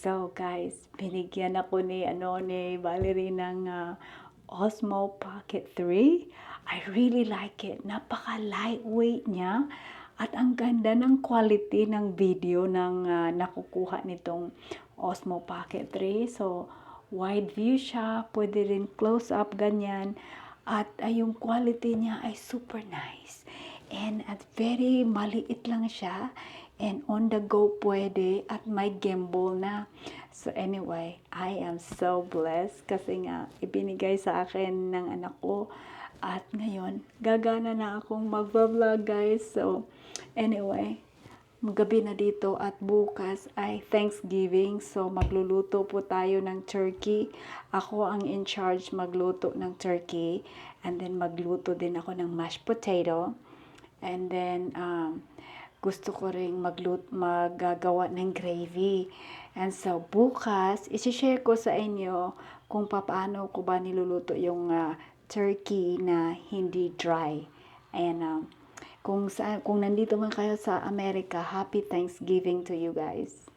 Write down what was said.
So guys, binigyan ako ni ano ni Valerie ng ah, Osmo Pocket 3. I really like it. Napaka lightweight niya at ang ganda ng quality ng video ng ah, nakukuha nitong Osmo Pocket 3. So wide view siya, pwede rin close up ganyan. At ay, yung quality niya ay super nice. And at very maliit lang siya. And on the go pwede at may gimbal na. So anyway, I am so blessed kasi nga ibinigay sa akin ng anak ko. At ngayon, gagana na akong mag-vlog guys. So anyway, gabi na dito at bukas ay Thanksgiving. So magluluto po tayo ng turkey. Ako ang in charge magluto ng turkey. And then magluto din ako ng mashed potato. And then um, gusto ko ring maglut maggagawa ng gravy. And so bukas, isi-share ko sa inyo kung paano ko ba niluluto yung ah, turkey na hindi dry. And um, kung sa kung nandito man kayo sa Amerika, happy Thanksgiving to you guys.